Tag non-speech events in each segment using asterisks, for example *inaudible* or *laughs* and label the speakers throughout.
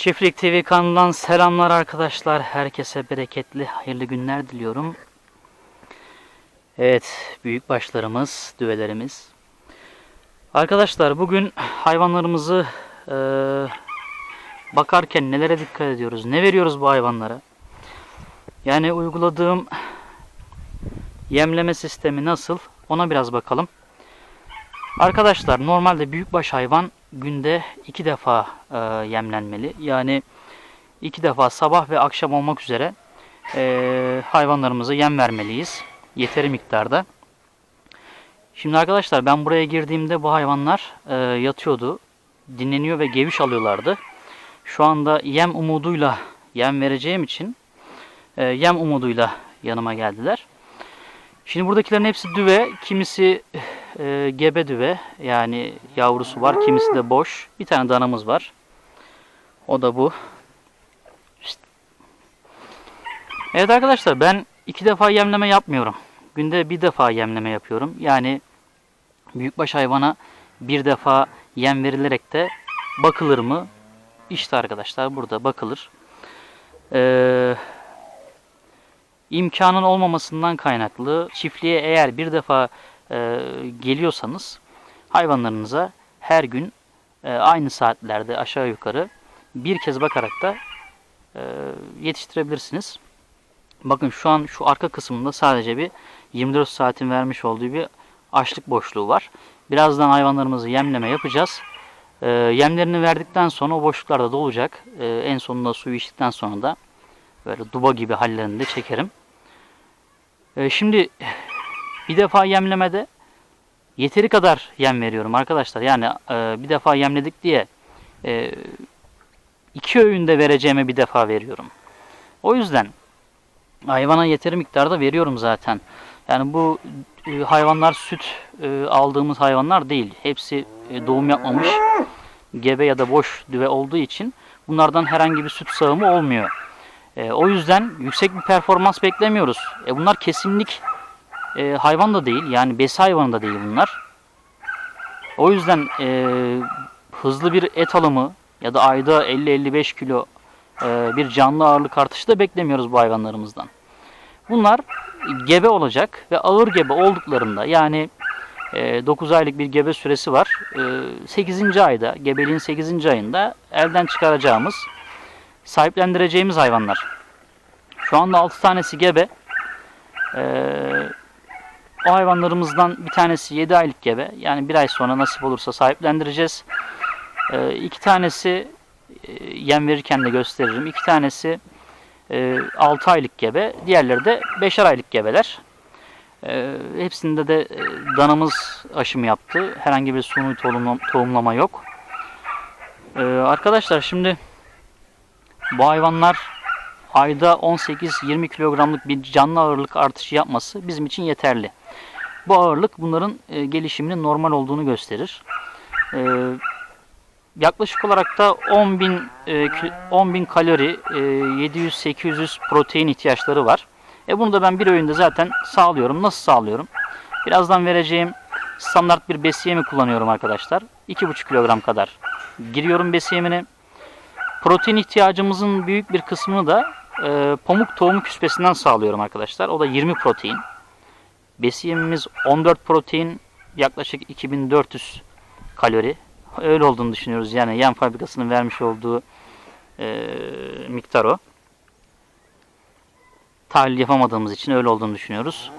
Speaker 1: Çiftlik TV kanalından selamlar arkadaşlar. Herkese bereketli, hayırlı günler diliyorum. Evet, büyük başlarımız, düvelerimiz. Arkadaşlar bugün hayvanlarımızı e, bakarken nelere dikkat ediyoruz? Ne veriyoruz bu hayvanlara? Yani uyguladığım yemleme sistemi nasıl? Ona biraz bakalım. Arkadaşlar normalde büyükbaş hayvan günde iki defa e, yemlenmeli. Yani iki defa sabah ve akşam olmak üzere e, hayvanlarımıza yem vermeliyiz. Yeteri miktarda. Şimdi arkadaşlar ben buraya girdiğimde bu hayvanlar e, yatıyordu. Dinleniyor ve geviş alıyorlardı. Şu anda yem umuduyla yem vereceğim için e, yem umuduyla yanıma geldiler. Şimdi buradakilerin hepsi düve. Kimisi e, gebe düve yani yavrusu var. Kimisi de boş. Bir tane danamız var. O da bu. Evet arkadaşlar ben iki defa yemleme yapmıyorum. Günde bir defa yemleme yapıyorum. Yani büyükbaş hayvana bir defa yem verilerek de bakılır mı? İşte arkadaşlar burada bakılır. Eee imkanın olmamasından kaynaklı çiftliğe eğer bir defa e, geliyorsanız hayvanlarınıza her gün e, aynı saatlerde aşağı yukarı bir kez bakarak da e, yetiştirebilirsiniz. Bakın şu an şu arka kısmında sadece bir 24 saatin vermiş olduğu bir açlık boşluğu var. Birazdan hayvanlarımızı yemleme yapacağız. Yemlerini verdikten sonra o boşluklar da dolacak. En sonunda suyu içtikten sonra da böyle duba gibi hallerini de çekerim. Şimdi bir defa yemlemede yeteri kadar yem veriyorum arkadaşlar. Yani e, bir defa yemledik diye e, iki öğünde vereceğime bir defa veriyorum. O yüzden hayvana yeteri miktarda veriyorum zaten. Yani bu e, hayvanlar süt e, aldığımız hayvanlar değil. Hepsi e, doğum yapmamış gebe ya da boş düve olduğu için bunlardan herhangi bir süt sağımı olmuyor. E, o yüzden yüksek bir performans beklemiyoruz. E, bunlar kesinlik e, hayvan da değil. Yani besi hayvanı da değil bunlar. O yüzden e, hızlı bir et alımı ya da ayda 50-55 kilo e, bir canlı ağırlık artışı da beklemiyoruz bu hayvanlarımızdan. Bunlar gebe olacak ve ağır gebe olduklarında yani e, 9 aylık bir gebe süresi var. E, 8. ayda, gebeliğin 8. ayında elden çıkaracağımız sahiplendireceğimiz hayvanlar. Şu anda 6 tanesi gebe. Ee, o hayvanlarımızdan bir tanesi 7 aylık gebe. Yani bir ay sonra nasip olursa sahiplendireceğiz. Ee, iki tanesi e, yem verirken de gösteririm. İki tanesi e, 6 aylık gebe. Diğerleri de 5'er aylık gebeler. E, hepsinde de e, danamız aşımı yaptı. Herhangi bir suni tohumlama, tohumlama yok. E, arkadaşlar şimdi bu hayvanlar ayda 18-20 kilogramlık bir canlı ağırlık artışı yapması bizim için yeterli. Bu ağırlık bunların e, gelişiminin normal olduğunu gösterir. E, yaklaşık olarak da 10.000 e, 10.000 kalori, e, 700-800 protein ihtiyaçları var. E bunu da ben bir öğünde zaten sağlıyorum. Nasıl sağlıyorum? Birazdan vereceğim standart bir besiyemi kullanıyorum arkadaşlar. 2,5 kilogram kadar giriyorum besiyemini. Protein ihtiyacımızın büyük bir kısmını da e, pamuk tohumu küspesinden sağlıyorum arkadaşlar. O da 20 protein. Besiyemimiz 14 protein, yaklaşık 2400 kalori. Öyle olduğunu düşünüyoruz. Yani yem fabrikasının vermiş olduğu e, miktar o. Tahlil yapamadığımız için öyle olduğunu düşünüyoruz.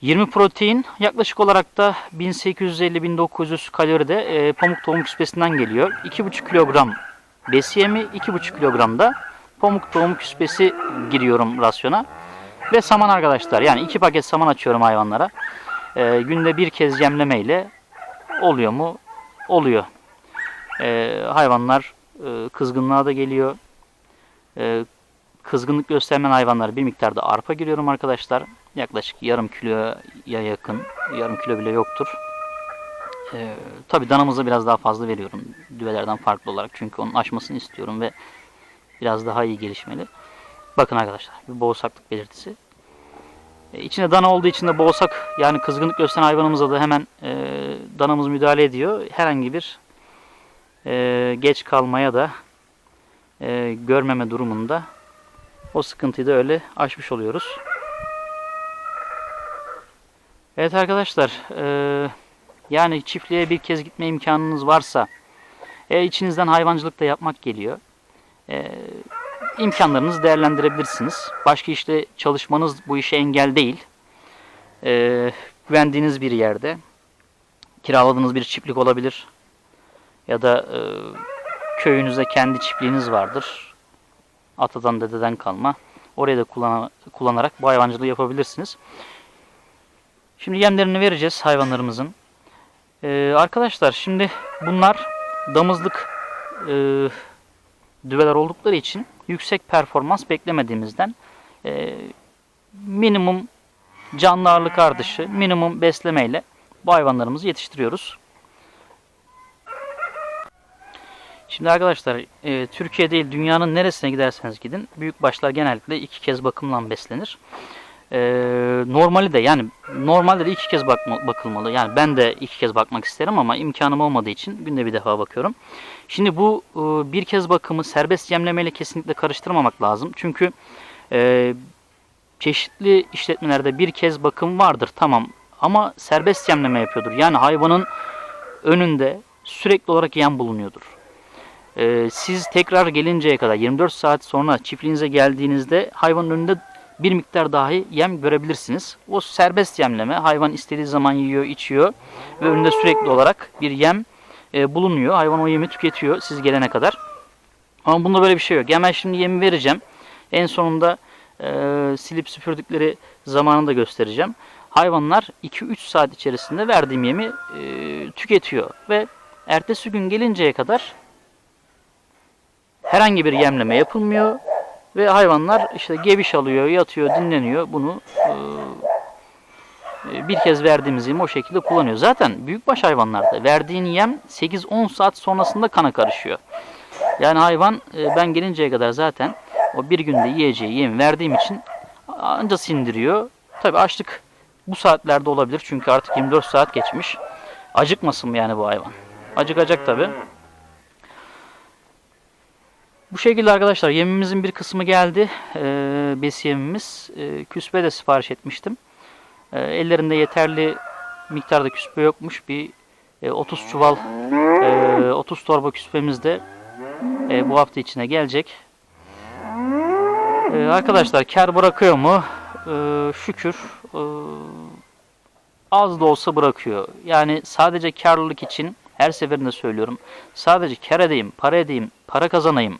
Speaker 1: 20 protein yaklaşık olarak da 1850-1900 kalori de e, pamuk tohum küspesinden geliyor. 2,5 kilogram besiyemi, 2,5 kilogram da pamuk tohum küspesi giriyorum rasyona. Ve saman arkadaşlar yani 2 paket saman açıyorum hayvanlara. E, günde bir kez yemlemeyle oluyor mu? Oluyor. E, hayvanlar e, kızgınlığa da geliyor. E, kızgınlık göstermeyen hayvanlara bir miktarda arpa giriyorum arkadaşlar. Yaklaşık yarım kiloya yakın. Yarım kilo bile yoktur. Ee, Tabi danamıza biraz daha fazla veriyorum. Düvelerden farklı olarak. Çünkü onun aşmasını istiyorum ve biraz daha iyi gelişmeli. Bakın arkadaşlar bir boğsaklık belirtisi. Ee, içinde dana olduğu için de boğsak yani kızgınlık gösteren hayvanımıza da hemen e, danamız müdahale ediyor. Herhangi bir e, geç kalmaya da e, görmeme durumunda o sıkıntıyı da öyle aşmış oluyoruz. Evet arkadaşlar, e, yani çiftliğe bir kez gitme imkanınız varsa, e, içinizden hayvancılık da yapmak geliyor. E, imkanlarınızı değerlendirebilirsiniz. Başka işte çalışmanız bu işe engel değil. E, güvendiğiniz bir yerde, kiraladığınız bir çiftlik olabilir. Ya da e, köyünüzde kendi çiftliğiniz vardır. Atadan dededen kalma. Orayı da kullana- kullanarak bu hayvancılığı yapabilirsiniz. Şimdi yemlerini vereceğiz hayvanlarımızın. Ee, arkadaşlar şimdi bunlar damızlık e, düveler oldukları için yüksek performans beklemediğimizden e, minimum canlı ağırlık artışı, minimum beslemeyle bu hayvanlarımızı yetiştiriyoruz. Şimdi arkadaşlar e, Türkiye değil dünyanın neresine giderseniz gidin büyük başlar genellikle iki kez bakımla beslenir. E, normali de yani normalde de iki kez bakma, bakılmalı. Yani ben de iki kez bakmak isterim ama imkanım olmadığı için günde bir defa bakıyorum. Şimdi bu e, bir kez bakımı serbest yemlemeyle kesinlikle karıştırmamak lazım. Çünkü e, çeşitli işletmelerde bir kez bakım vardır tamam ama serbest yemleme yapıyordur. Yani hayvanın önünde sürekli olarak yem bulunuyordur. Ee, siz tekrar gelinceye kadar 24 saat sonra çiftliğinize geldiğinizde hayvanın önünde bir miktar dahi yem görebilirsiniz. O serbest yemleme hayvan istediği zaman yiyor, içiyor ve önünde sürekli olarak bir yem e, bulunuyor. Hayvan o yemi tüketiyor siz gelene kadar. Ama bunda böyle bir şey yok. Hemen şimdi yemi vereceğim. En sonunda e, silip süpürdükleri zamanını da göstereceğim. Hayvanlar 2-3 saat içerisinde verdiğim yemi e, tüketiyor ve ertesi gün gelinceye kadar herhangi bir yemleme yapılmıyor ve hayvanlar işte geviş alıyor, yatıyor, dinleniyor. Bunu e, bir kez verdiğimiz yemi o şekilde kullanıyor. Zaten büyükbaş hayvanlarda verdiğin yem 8-10 saat sonrasında kana karışıyor. Yani hayvan e, ben gelinceye kadar zaten o bir günde yiyeceği yemi verdiğim için anca sindiriyor. Tabi açlık bu saatlerde olabilir çünkü artık 24 saat geçmiş. Acıkmasın mı yani bu hayvan? Acıkacak tabi. Bu şekilde arkadaşlar yemimizin bir kısmı geldi. Ee, besi yemimiz. Ee, küspe de sipariş etmiştim. Ee, ellerinde yeterli miktarda küspe yokmuş. Bir e, 30 çuval, e, 30 torba küspemiz de e, bu hafta içine gelecek. Ee, arkadaşlar kar bırakıyor mu? Ee, şükür. Ee, az da olsa bırakıyor. Yani sadece karlılık için her seferinde söylüyorum. Sadece kar edeyim, para edeyim, para kazanayım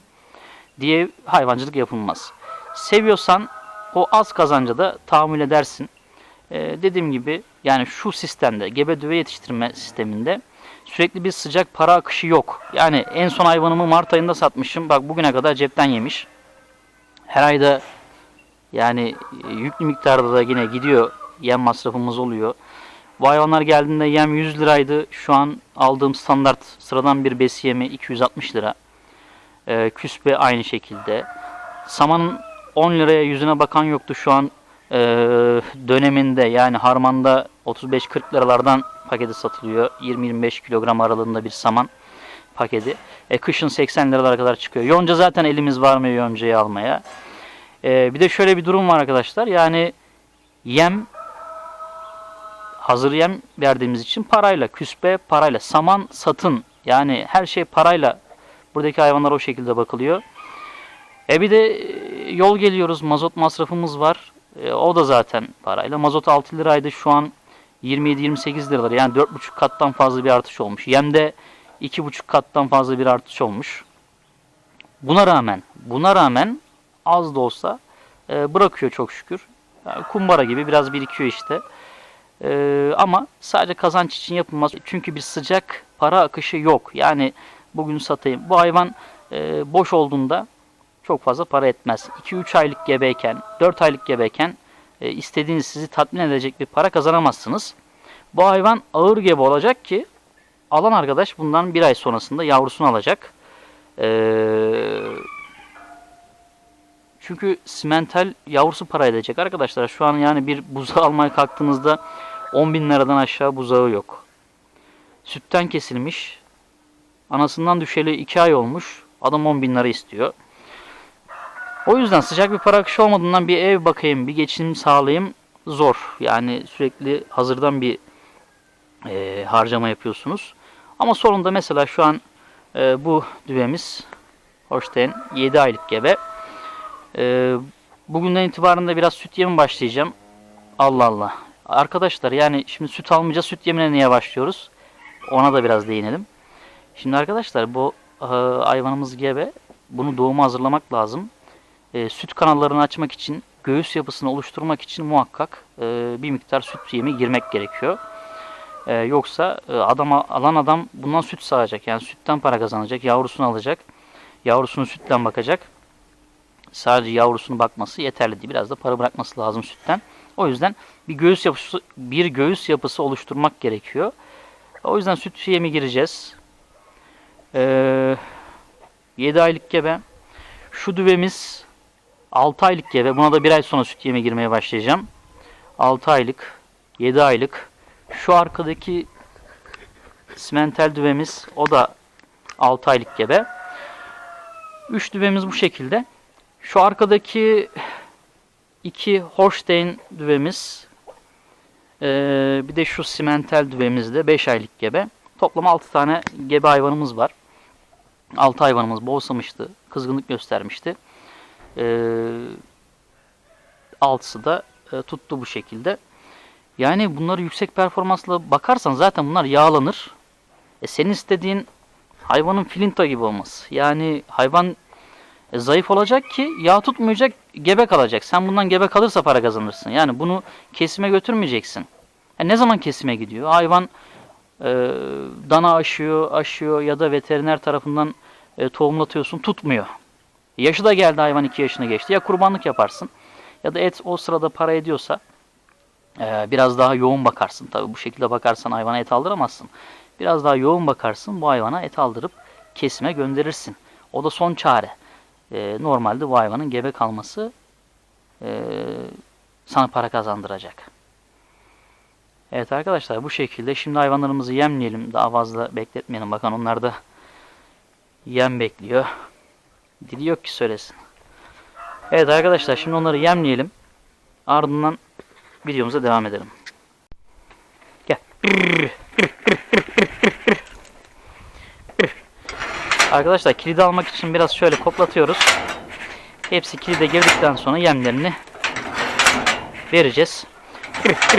Speaker 1: diye hayvancılık yapılmaz. Seviyorsan o az kazanca da tahammül edersin. Ee, dediğim gibi yani şu sistemde gebe düve yetiştirme sisteminde sürekli bir sıcak para akışı yok. Yani en son hayvanımı Mart ayında satmışım. Bak bugüne kadar cepten yemiş. Her ayda yani e, yüklü miktarda da yine gidiyor. Yem masrafımız oluyor. Bu hayvanlar geldiğinde yem 100 liraydı. Şu an aldığım standart sıradan bir besi yemi 260 lira. Ee, küspe aynı şekilde. Samanın 10 liraya yüzüne bakan yoktu şu an e, döneminde yani harmanda 35-40 liralardan paketi satılıyor. 20-25 kilogram aralığında bir saman paketi. E, kışın 80 liralara kadar çıkıyor. Yonca zaten elimiz varmıyor yoncayı almaya. E, bir de şöyle bir durum var arkadaşlar. Yani yem hazır yem verdiğimiz için parayla, küspe parayla, saman satın. Yani her şey parayla Buradaki hayvanlar o şekilde bakılıyor. E bir de e, yol geliyoruz. Mazot masrafımız var. E, o da zaten parayla. Mazot 6 liraydı. Şu an 27-28 liralar. Yani 4,5 kattan fazla bir artış olmuş. Yemde 2,5 kattan fazla bir artış olmuş. Buna rağmen, buna rağmen az da olsa e, bırakıyor çok şükür. Yani kumbara gibi biraz birikiyor işte. E, ama sadece kazanç için yapılmaz. Çünkü bir sıcak para akışı yok. Yani bugün satayım. Bu hayvan e, boş olduğunda çok fazla para etmez. 2-3 aylık gebeyken, 4 aylık gebeyken e, istediğiniz sizi tatmin edecek bir para kazanamazsınız. Bu hayvan ağır gebe olacak ki alan arkadaş bundan bir ay sonrasında yavrusunu alacak. Ee, çünkü simental yavrusu para edecek arkadaşlar. Şu an yani bir buzağı *laughs* almaya kalktığınızda 10 bin liradan aşağı buzağı yok. Sütten kesilmiş Anasından düşeli 2 ay olmuş. Adam 10 bin lira istiyor. O yüzden sıcak bir para akışı olmadığından bir ev bakayım, bir geçinim sağlayayım zor. Yani sürekli hazırdan bir e, harcama yapıyorsunuz. Ama sonunda mesela şu an e, bu düvemiz Holstein 7 aylık gebe. E, bugünden itibaren de biraz süt yemi başlayacağım. Allah Allah. Arkadaşlar yani şimdi süt almayacağız süt yemine niye başlıyoruz? Ona da biraz değinelim. Şimdi arkadaşlar bu e, hayvanımız gebe. Bunu doğuma hazırlamak lazım. E, süt kanallarını açmak için, göğüs yapısını oluşturmak için muhakkak e, bir miktar süt yemi girmek gerekiyor. E, yoksa adama alan adam bundan süt sağacak. Yani sütten para kazanacak, yavrusunu alacak. Yavrusunu sütten bakacak. Sadece yavrusunu bakması yeterli değil. Biraz da para bırakması lazım sütten. O yüzden bir göğüs yapısı bir göğüs yapısı oluşturmak gerekiyor. O yüzden süt yemi gireceğiz. Ee, 7 aylık gebe. Şu düvemiz 6 aylık gebe. Buna da bir ay sonra süt yemi girmeye başlayacağım. 6 aylık, 7 aylık. Şu arkadaki simentel düvemiz o da 6 aylık gebe. 3 düvemiz bu şekilde. Şu arkadaki iki Holstein düvemiz ee, bir de şu simentel düvemizde 5 aylık gebe. Toplam 6 tane gebe hayvanımız var. 6 hayvanımız boğsamıştı. Kızgınlık göstermişti. Ee, altısı da e, tuttu bu şekilde. Yani bunları yüksek performansla bakarsan zaten bunlar yağlanır. E senin istediğin hayvanın filinta gibi olması. Yani hayvan e, zayıf olacak ki yağ tutmayacak, gebe kalacak. Sen bundan gebe kalırsa para kazanırsın. Yani bunu kesime götürmeyeceksin. E ne zaman kesime gidiyor? Hayvan e, dana aşıyor, aşıyor ya da veteriner tarafından e, tohumlatıyorsun, tutmuyor. Yaşı da geldi hayvan 2 yaşına geçti. Ya kurbanlık yaparsın ya da et o sırada para ediyorsa e, biraz daha yoğun bakarsın. Tabi bu şekilde bakarsan hayvana et aldıramazsın. Biraz daha yoğun bakarsın bu hayvana et aldırıp kesime gönderirsin. O da son çare. E, normalde bu hayvanın gebe kalması e, sana para kazandıracak. Evet arkadaşlar bu şekilde şimdi hayvanlarımızı yemleyelim. Daha fazla bekletmeyelim. Bakın onlar da yem bekliyor. Dili yok ki söylesin. Evet arkadaşlar şimdi onları yemleyelim. Ardından videomuza devam edelim. Gel. Arkadaşlar kilidi almak için biraz şöyle koplatıyoruz. Hepsi kilide girdikten sonra yemlerini vereceğiz. Evet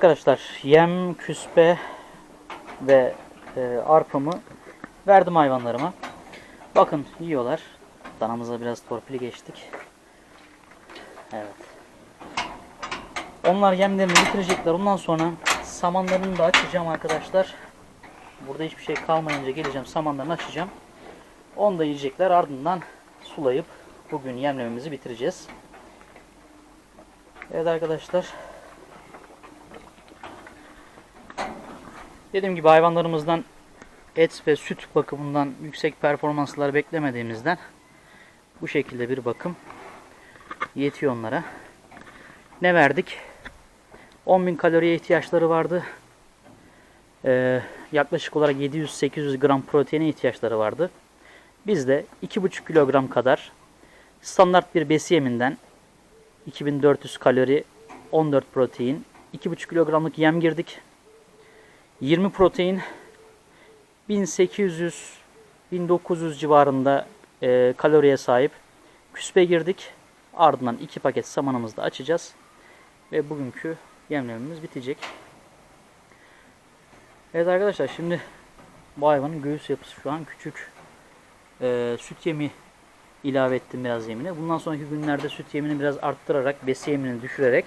Speaker 1: arkadaşlar yem, küspe ve e, arpamı verdim hayvanlarıma. Bakın yiyorlar. Danamıza biraz torpili geçtik. Evet. Onlar yemlerini bitirecekler. Ondan sonra samanlarını da açacağım arkadaşlar. Burada hiçbir şey kalmayınca geleceğim samanlarını açacağım. Onu da yiyecekler. Ardından sulayıp bugün yemlememizi bitireceğiz. Evet arkadaşlar. Dediğim gibi hayvanlarımızdan et ve süt bakımından yüksek performanslar beklemediğimizden bu şekilde bir bakım yetiyor onlara. Ne verdik? 10.000 kaloriye ihtiyaçları vardı. Ee, yaklaşık olarak 700-800 gram proteine ihtiyaçları vardı. Biz de 2,5 kilogram kadar standart bir besi yeminden 2400 kalori 14 protein 2,5 kilogramlık yem girdik. 20 protein 1800-1900 civarında e, kaloriye sahip küspe girdik. Ardından iki paket samanımızı da açacağız. Ve bugünkü yemlememiz bitecek. Evet arkadaşlar şimdi bu hayvanın göğüs yapısı şu an küçük. E, süt yemi ilave ettim biraz yemini. Bundan sonraki günlerde süt yemini biraz arttırarak, besi yemini düşürerek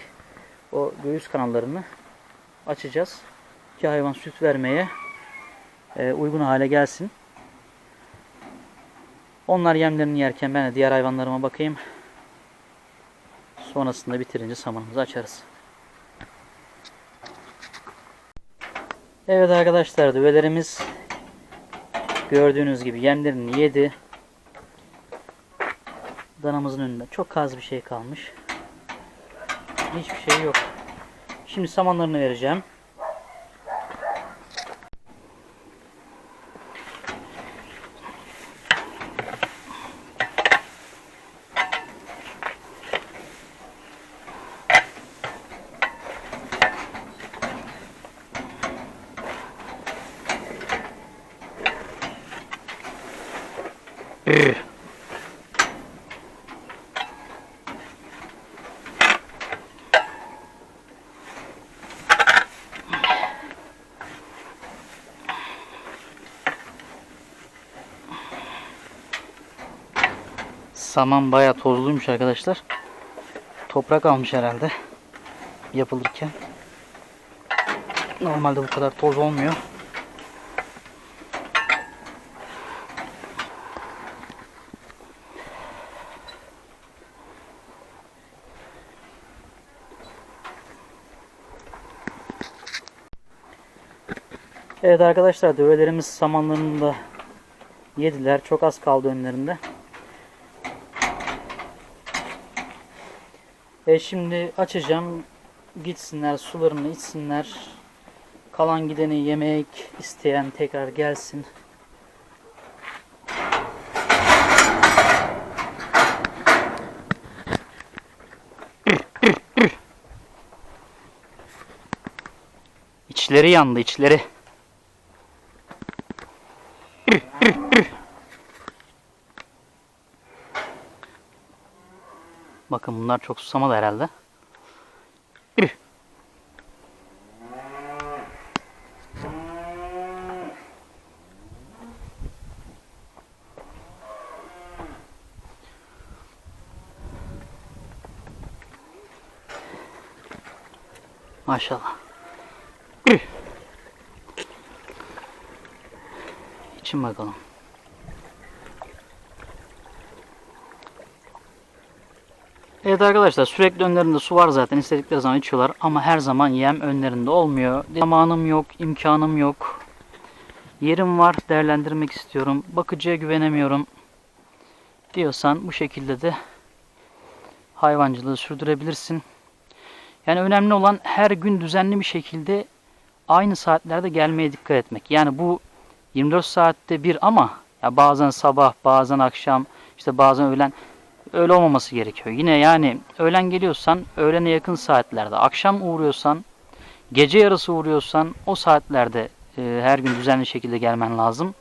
Speaker 1: o göğüs kanallarını açacağız. Ki hayvan süt vermeye e, uygun hale gelsin. Onlar yemlerini yerken ben de diğer hayvanlarıma bakayım. Sonrasında bitirince samanımızı açarız. Evet arkadaşlar düvelerimiz gördüğünüz gibi yemlerini yedi. Danamızın önünde çok az bir şey kalmış. Hiçbir şey yok. Şimdi samanlarını vereceğim. Saman bayağı tozluymuş arkadaşlar. Toprak almış herhalde yapılırken. Normalde bu kadar toz olmuyor. Evet arkadaşlar düvelerimiz samanlarını da yediler. Çok az kaldı önlerinde. E şimdi açacağım. Gitsinler sularını içsinler. Kalan gideni yemek isteyen tekrar gelsin. İçleri yandı içleri. Bakın bunlar çok susamadı herhalde. Maşallah. İçin bakalım. Evet arkadaşlar sürekli önlerinde su var zaten istedikleri zaman içiyorlar ama her zaman yem önlerinde olmuyor. Zamanım yok, imkanım yok. Yerim var, değerlendirmek istiyorum. Bakıcıya güvenemiyorum diyorsan bu şekilde de hayvancılığı sürdürebilirsin. Yani önemli olan her gün düzenli bir şekilde aynı saatlerde gelmeye dikkat etmek. Yani bu 24 saatte bir ama ya bazen sabah, bazen akşam, işte bazen öğlen öyle olmaması gerekiyor. Yine yani öğlen geliyorsan öğlene yakın saatlerde, akşam uğruyorsan, gece yarısı uğruyorsan o saatlerde e, her gün düzenli şekilde gelmen lazım.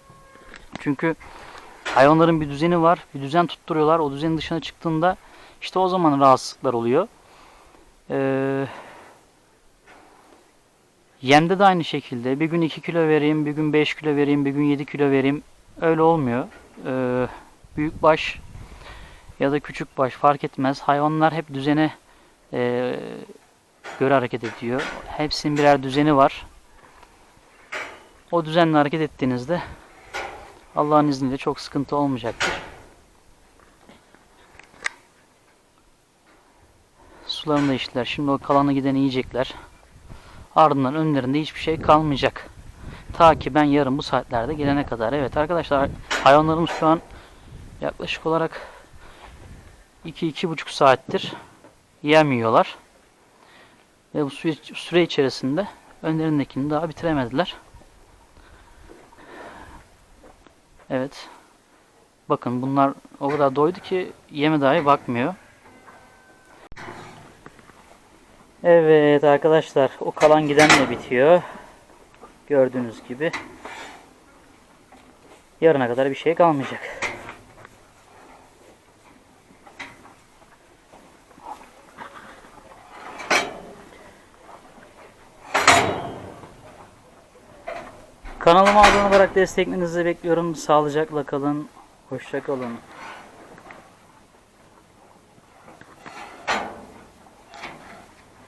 Speaker 1: Çünkü hayvanların bir düzeni var, bir düzen tutturuyorlar. O düzenin dışına çıktığında işte o zaman rahatsızlıklar oluyor. Ee, yemde de aynı şekilde bir gün 2 kilo vereyim, bir gün 5 kilo vereyim, bir gün 7 kilo vereyim. Öyle olmuyor. Ee, büyük baş ya da küçük baş fark etmez. Hayvanlar hep düzene e, göre hareket ediyor. Hepsinin birer düzeni var. O düzenle hareket ettiğinizde Allah'ın izniyle çok sıkıntı olmayacaktır. Sularını da içtiler. Şimdi o kalanı gideni yiyecekler. Ardından önlerinde hiçbir şey kalmayacak. Ta ki ben yarın bu saatlerde gelene kadar. Evet arkadaşlar hayvanlarımız şu an yaklaşık olarak 2-2,5 saattir yem yiyorlar. Ve bu süre içerisinde önlerindekini daha bitiremediler. Evet. Bakın bunlar o kadar doydu ki yeme dahi bakmıyor. Evet arkadaşlar o kalan giden de bitiyor. Gördüğünüz gibi. Yarına kadar bir şey kalmayacak. Kanalıma abone olarak desteklerinizi bekliyorum. Sağlıcakla kalın. Hoşça kalın.